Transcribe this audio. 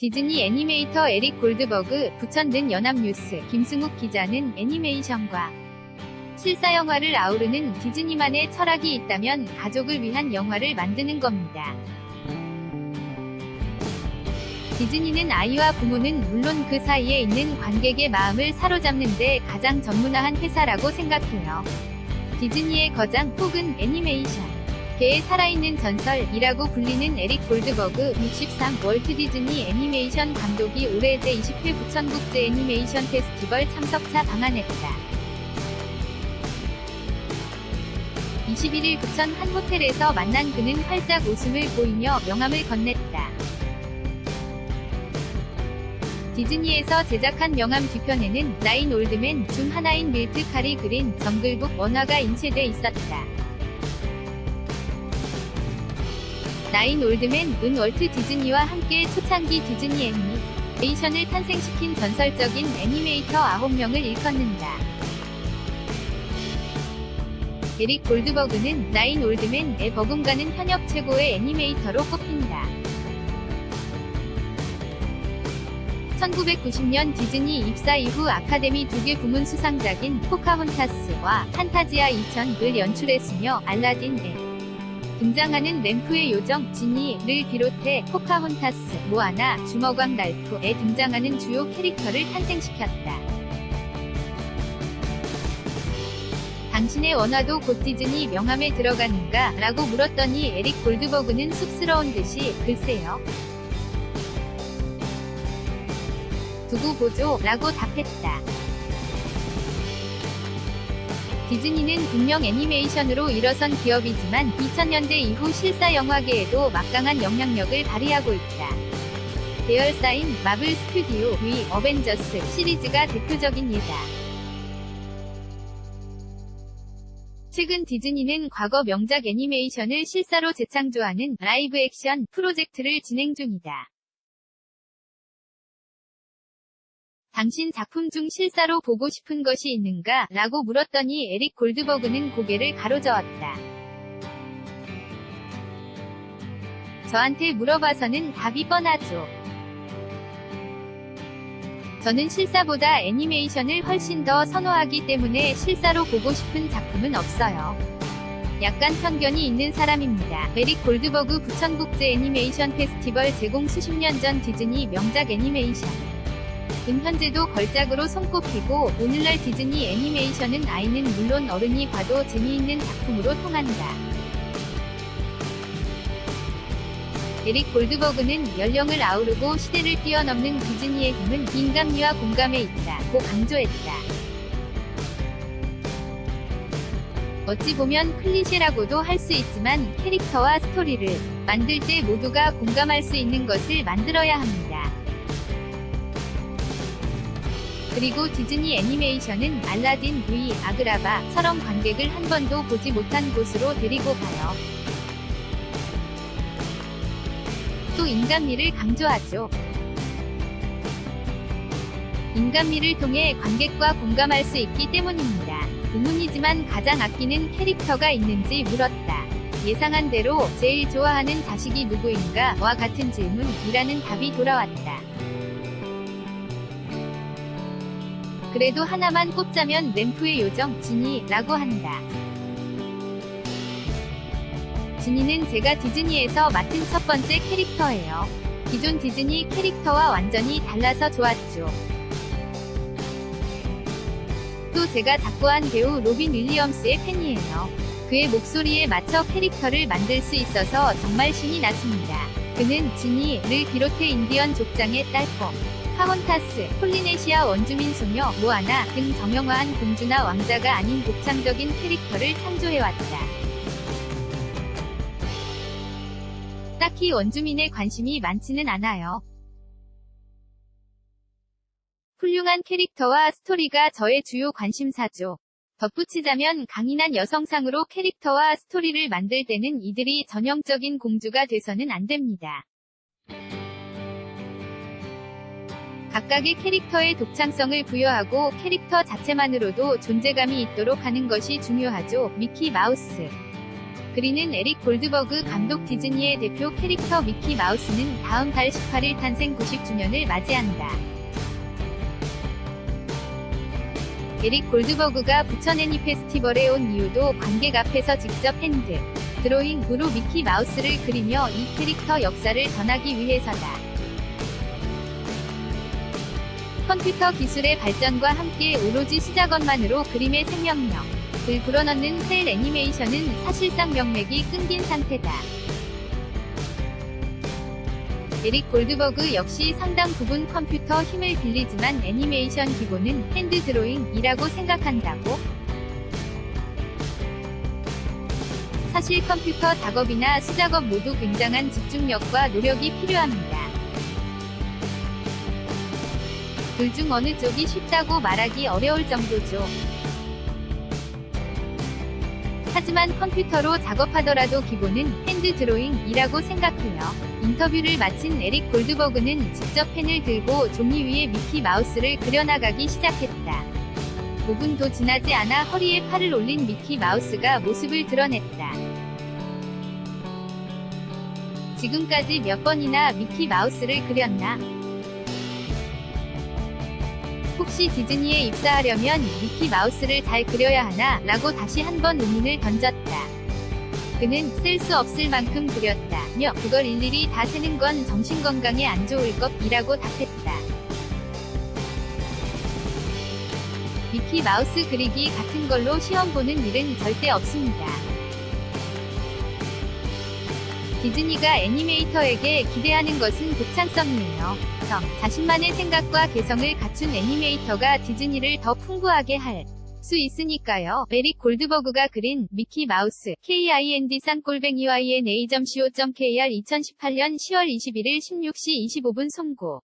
디즈니 애니메이터 에릭 골드버그, 부천든 연합뉴스, 김승욱 기자는 애니메이션과 실사 영화를 아우르는 디즈니만의 철학이 있다면 가족을 위한 영화를 만드는 겁니다. 디즈니는 아이와 부모는 물론 그 사이에 있는 관객의 마음을 사로잡는데 가장 전문화한 회사라고 생각해요. 디즈니의 거장 혹은 애니메이션. 개의 살아있는 전설이라고 불리는 에릭 골드버그 63 월트 디즈니 애니메이션 감독이 올해 제20회 부천국제 애니메이션 페스티벌 참석차 방한했다. 21일 부천 한 호텔에서 만난 그는 활짝 웃음을 보이며 명함을 건넸다. 디즈니에서 제작한 명함 뒤편에는 나인 올드맨 중 하나인 밀트 칼이 그린 정글북 원화가 인쇄돼 있었다. 나인 올드맨 은 월트 디즈니와 함께 초창기 디즈니 애니메이션을 탄생시킨 전설적인 애니메이터 9명을 일컫는다. 에릭 골드버그는 나인 올드맨의 버금가는 현역 최고의 애니메이터로 꼽힌다. 1990년 디즈니 입사 이후 아카데미 두 개 부문 수상작인 포카혼타스와 판타지아 2000을 연출했으며 알라딘에 등장하는 램프의 요정 지니를 비롯해 포카혼타스, 모아나, 주먹왕 랄프에 등장하는 주요 캐릭터를 탄생시켰다. 당신의 원화도 곧 디즈니 명함에 들어가는가? 라고 물었더니 에릭 골드버그는 쑥스러운 듯이 글쎄요. 두고 보죠. 라고 답했다. 디즈니는 분명 애니메이션으로 일어선 기업이지만 2000년대 이후 실사 영화계에도 막강한 영향력을 발휘하고 있다. 계열사인 마블 스튜디오 위 어벤져스 시리즈가 대표적인 예다. 최근 디즈니는 과거 명작 애니메이션을 실사로 재창조하는 라이브 액션 프로젝트를 진행 중이다. 당신 작품 중 실사로 보고 싶은 것이 있는가? 라고 물었더니 에릭 골드버그는 고개를 가로저었다. 저한테 물어봐서는 답이 뻔하죠. 저는 실사보다 애니메이션을 훨씬 더 선호하기 때문에 실사로 보고 싶은 작품은 없어요. 약간 편견이 있는 사람입니다. 에릭 골드버그 부천국제 애니메이션 페스티벌 제공 수십 년 전 디즈니 명작 애니메이션. 은 현재도 걸작으로 손꼽히고 오늘날 디즈니 애니메이션은 아이는 물론 어른이 봐도 재미있는 작품으로 통한다. 에릭 골드버그는 연령을 아우르고 시대를 뛰어넘는 디즈니의 힘은 인간미와 공감에 있다고 강조했다. 어찌 보면 클리셰라고도 할 수 있지만 캐릭터와 스토리를 만들 때 모두가 공감할 수 있는 것을 만들어야 합니다. 그리고 디즈니 애니메이션은 알라딘, V, 아그라바처럼 관객을 한 번도 보지 못한 곳으로 데리고 가요. 또 인간미를 강조하죠. 인간미를 통해 관객과 공감할 수 있기 때문입니다. 의문이지만 가장 아끼는 캐릭터가 있는지 물었다. 예상한 대로 제일 좋아하는 자식이 누구인가? 와 같은 질문이라는 답이 돌아왔다. 그래도 하나만 꼽자면 램프의 요정 지니라고 한다. 지니는 제가 디즈니에서 맡은 첫 번째 캐릭터예요. 기존 디즈니 캐릭터와 완전히 달라서 좋았죠. 또 제가 작고한 배우 로빈 윌리엄스의 팬이에요. 그의 목소리에 맞춰 캐릭터를 만들 수 있어서 정말 신이 났습니다. 그는 지니를 비롯해 인디언 족장의 딸뽕, 카혼타스, 폴리네시아 원주민 소녀, 모아나 등 정형화한 공주나 왕자가 아닌 독창적인 캐릭터를 창조해왔다. 딱히 원주민의 관심이 많지는 않아요. 훌륭한 캐릭터와 스토리가 저의 주요 관심사죠. 덧붙이자면 강인한 여성상으로 캐릭터와 스토리를 만들 때는 이들이 전형적인 공주가 돼서는 안 됩니다. 각각의 캐릭터의 독창성을 부여하고 캐릭터 자체만으로도 존재감이 있도록 하는 것이 중요하죠. 미키 마우스 그리는 에릭 골드버그 감독 디즈니의 대표 캐릭터 미키 마우스는 다음 달 18일 탄생 90주년을 맞이한다. 에릭 골드버그가 부천 애니 페스티벌에 온 이유도 관객 앞에서 직접 핸드 드로잉으로 미키 마우스를 그리며 이 캐릭터 역사를 전하기 위해서다. 컴퓨터 기술의 발전과 함께 오로지 수작업만으로 그림의 생명력을 불어넣는 셀 애니메이션은 사실상 명맥이 끊긴 상태다. 에릭 골드버그 역시 상당 부분 컴퓨터 힘을 빌리지만 애니메이션 기본은 핸드 드로잉이라고 생각한다고? 사실 컴퓨터 작업이나 수작업 모두 굉장한 집중력과 노력이 필요합니다. 둘 중 어느 쪽이 쉽다고 말하기 어려울 정도죠. 하지만 컴퓨터로 작업하더라도 기본은 핸드 드로잉이라고 생각해요. 인터뷰를 마친 에릭 골드버그는 직접 펜을 들고 종이 위에 미키 마우스를 그려나가기 시작했다. 5분도 지나지 않아 허리에 팔을 올린 미키 마우스가 모습을 드러냈다. 지금까지 몇 번이나 미키 마우스를 그렸나? 혹시 디즈니에 입사하려면 미키 마우스를 잘 그려야 하나? 라고 다시 한번 의문을 던졌다. 그는 쓸 수 없을 만큼 그렸다 며 그걸 일일이 다 세는 건 정신건강에 안 좋을 것이라고 답했다. 미키 마우스 그리기 같은 걸로 시험 보는 일은 절대 없습니다. 디즈니가 애니메이터에게 기대하는 것은 독창성이에요. 점, 자신만의 생각과 개성을 갖춘 애니메이터가 디즈니를 더 풍부하게 할 수 있으니까요. 에릭 골드버그가 그린 미키 마우스 KIND 쌍골뱅이 YNA.co.kr 2018년 10월 21일 16시 25분 송고